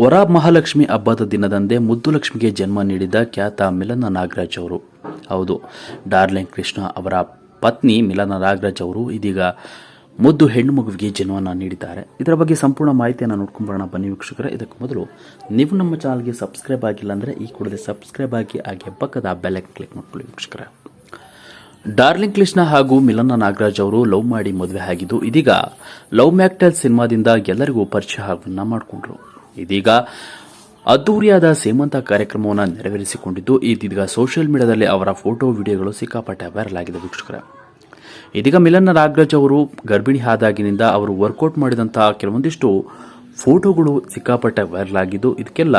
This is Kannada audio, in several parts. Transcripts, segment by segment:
ವರ ಮಹಾಲಕ್ಷ್ಮಿ ಹಬ್ಬದ ದಿನದಂದೇ ಮುದ್ದು ಲಕ್ಷ್ಮಿಗೆ ಜನ್ಮ ನೀಡಿದ ಖ್ಯಾತ ಮಿಲನ ನಾಗರಾಜ್ ಅವರು. ಹೌದು, ಡಾರ್ಲಿಂಗ್ ಕೃಷ್ಣ ಅವರ ಪತ್ನಿ ಮಿಲನ ನಾಗರಾಜ್ ಅವರು ಇದೀಗ ಮುದ್ದು ಹೆಣ್ಣು ಮಗುವಿಗೆ ಜನ್ಮವನ್ನು ನೀಡಿದ್ದಾರೆ. ಇದರ ಬಗ್ಗೆ ಸಂಪೂರ್ಣ ಮಾಹಿತಿಯನ್ನು ನೋಡ್ಕೊಂಬರೋಣ. ಬನ್ನಿ ವೀಕ್ಷಕರೇ, ಇದಕ್ಕೆ ಮೊದಲು ನೀವು ನಮ್ಮ ಚಾನಲ್ಗೆ ಸಬ್ಸ್ಕ್ರೈಬ್ ಆಗಿಲ್ಲ ಅಂದರೆ ಈ ಕೂಡಲೇ ಸಬ್ಸ್ಕ್ರೈಬ್ ಆಗಿ ಹಾಗೆ ಪಕ್ಕದ ಬೆಲ್ಲೈಕ್ ಕ್ಲಿಕ್ ಮಾಡ್ಕೊಳ್ಳಿ ವೀಕ್ಷಕರ. ಡಾರ್ಲಿಂಗ್ ಕೃಷ್ಣ ಹಾಗೂ ಮಿಲನ ನಾಗರಾಜ್ ಅವರು ಲವ್ ಮಾಡಿ ಮದುವೆ ಆಗಿದ್ದು, ಇದೀಗ ಲವ್ ಮ್ಯಾಕ್ಟೆಲ್ ಸಿನಿಮಾದಿಂದ ಎಲ್ಲರಿಗೂ ಪರಿಚಯ ಹಾಗೂ ಮಾಡಿಕೊಂಡ್ರು. ಇದೀಗ ಅದ್ದೂರಿಯಾದ ಸೇಮಂತ ಕಾರ್ಯಕ್ರಮವನ್ನು ನೆರವೇರಿಸಿಕೊಂಡಿದ್ದು, ಇದೀಗ ಸೋಷಿಯಲ್ ಮೀಡಿಯಾದಲ್ಲಿ ಅವರ ಫೋಟೋ ವಿಡಿಯೋಗಳು ಸಿಕ್ಕಾಪಟ್ಟೆ ವೈರಲ್ ಆಗಿದೆ ವೀಕ್ಷಕರೇ. ಇದೀಗ ಮಿಲನ್ ನಾಗರಾಜ್ ಅವರು ಗರ್ಭಿಣಿ ಆದಾಗಿನಿಂದ ಅವರು ವರ್ಕೌಟ್ ಮಾಡಿದಂತಹ ಕೆಲವೊಂದಿಷ್ಟು ಫೋಟೋಗಳು ಸಿಕ್ಕಾಪಟ್ಟೆ ವೈರಲ್ ಆಗಿದ್ದು, ಇದಕ್ಕೆಲ್ಲ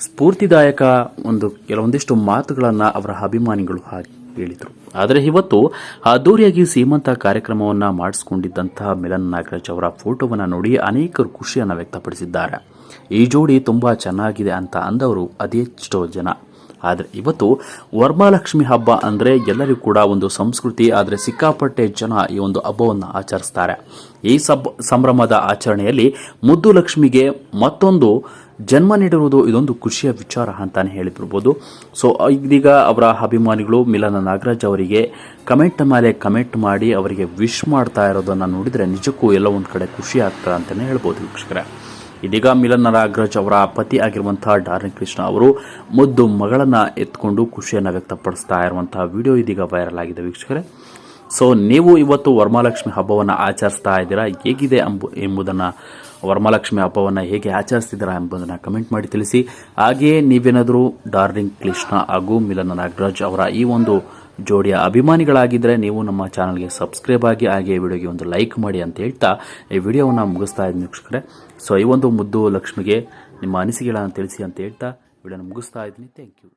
ಸ್ಫೂರ್ತಿದಾಯಕ ಒಂದು ಕೆಲವೊಂದಿಷ್ಟು ಮಾತುಗಳನ್ನು ಅವರ ಅಭಿಮಾನಿಗಳು ಹಾಗೆ ಹೇಳಿದರು. ಆದರೆ ಇವತ್ತು ಅದ್ದೂರಿಯಾಗಿ ಸೀಮಂತ ಕಾರ್ಯಕ್ರಮವನ್ನು ಮಾಡಿಸಿಕೊಂಡಿದ್ದಂತಹ ಮಿಲನ್ ನಾಗರಾಜ್ ಅವರ ಫೋಟೋವನ್ನು ನೋಡಿ ಅನೇಕರು ಖುಷಿಯನ್ನು ವ್ಯಕ್ತಪಡಿಸಿದ್ದಾರೆ. ಈ ಜೋಡಿ ತುಂಬ ಚೆನ್ನಾಗಿದೆ ಅಂತ ಅಂದವರು ಅದೆಷ್ಟೋ ಜನ. ಆದರೆ ಇವತ್ತು ವರ್ಮಾಲಕ್ಷ್ಮಿ ಹಬ್ಬ ಅಂದರೆ ಎಲ್ಲರಿಗೂ ಕೂಡ ಒಂದು ಸಂಸ್ಕೃತಿ, ಆದರೆ ಸಿಕ್ಕಾಪಟ್ಟೆ ಜನ ಈ ಒಂದು ಹಬ್ಬವನ್ನು ಆಚರಿಸ್ತಾರೆ. ಈ ಸಬ್, ಸಂಭ್ರಮದ ಆಚರಣೆಯಲ್ಲಿ ಮುದ್ದು ಲಕ್ಷ್ಮಿಗೆ ಮತ್ತೊಂದು ಜನ್ಮ ನೀಡಿರುವುದು ಇದೊಂದು ಖುಷಿಯ ವಿಚಾರ ಅಂತಾನೆ ಹೇಳಿಬಿಡ್ಬೋದು. ಸೊ ಇದೀಗ ಅವರ ಅಭಿಮಾನಿಗಳು ಮಿಲನ ನಾಗರಾಜ್ ಅವರಿಗೆ ಕಮೆಂಟ್ ಮೇಲೆ ಕಮೆಂಟ್ ಮಾಡಿ ಅವರಿಗೆ ವಿಶ್ ಮಾಡ್ತಾ ಇರೋದನ್ನು ನೋಡಿದರೆ ನಿಜಕ್ಕೂ ಎಲ್ಲ ಒಂದು ಕಡೆ ಖುಷಿ ಆಗ್ತದೆ ಅಂತಲೇ ಹೇಳ್ಬೋದು ವೀಕ್ಷಕರೇ. ಇದೀಗ ಮಿಲನ್ ನಾಗರಾಜ್ ಅವರ ಪತಿ ಆಗಿರುವಂತಹ ಡಾರ್ಲಿಂಗ್ ಕೃಷ್ಣ ಅವರು ಮುದ್ದು ಮಗಳನ್ನ ಎತ್ಕೊಂಡು ಖುಷಿಯನ್ನು ವ್ಯಕ್ತಪಡಿಸ್ತಾ ಇರುವಂತಹ ವಿಡಿಯೋ ಇದೀಗ ವೈರಲ್ ಆಗಿದೆ ವೀಕ್ಷಕರೇ. ಸೊ ನೀವು ಇವತ್ತು ವರಮಹಾಲಕ್ಷ್ಮಿ ಹಬ್ಬವನ್ನು ಆಚರಿಸ್ತಾ ಇದ್ದೀರಾ? ಹೇಗಿದೆ ಎಂಬು ಎಂಬುದನ್ನು ವರಮಹಾಲಕ್ಷ್ಮಿ ಹಬ್ಬವನ್ನು ಹೇಗೆ ಆಚರಿಸ್ತಿದ್ದೀರಾ ಎಂಬುದನ್ನು ಕಮೆಂಟ್ ಮಾಡಿ ತಿಳಿಸಿ. ಹಾಗೆಯೇ ನೀವೇನಾದರೂ ಡಾರ್ಲಿಂಗ್ ಕೃಷ್ಣ ಹಾಗೂ ಮಿಲನ ನಾಗರಾಜ್ ಅವರ ಈ ಒಂದು ಜೋಡಿಯ ಅಭಿಮಾನಿಗಳಾಗಿದ್ದರೆ ನೀವು ನಮ್ಮ ಚಾನಲ್ಗೆ ಸಬ್ಸ್ಕ್ರೈಬ್ ಆಗಿ ಹಾಗೆ ವಿಡಿಯೋಗೆ ಒಂದು ಲೈಕ್ ಮಾಡಿ ಅಂತ ಹೇಳ್ತಾ ಈ ವಿಡಿಯೋವನ್ನು ಮುಗಿಸ್ತಾ ಇದ್ದೀನಿ ವೀಕ್ಷಕರೇ. ಸೊ ಈ ಒಂದು ಮುದ್ದು ಲಕ್ಷ್ಮಿಗೆ ನಿಮ್ಮ ಅನಿಸಿಕೆಗಳನ್ನು ತಿಳಿಸಿ ಅಂತ ಹೇಳ್ತಾ ವಿಡಿಯೋನ ಮುಗಿಸ್ತಾ ಇದ್ದೀನಿ. Thank you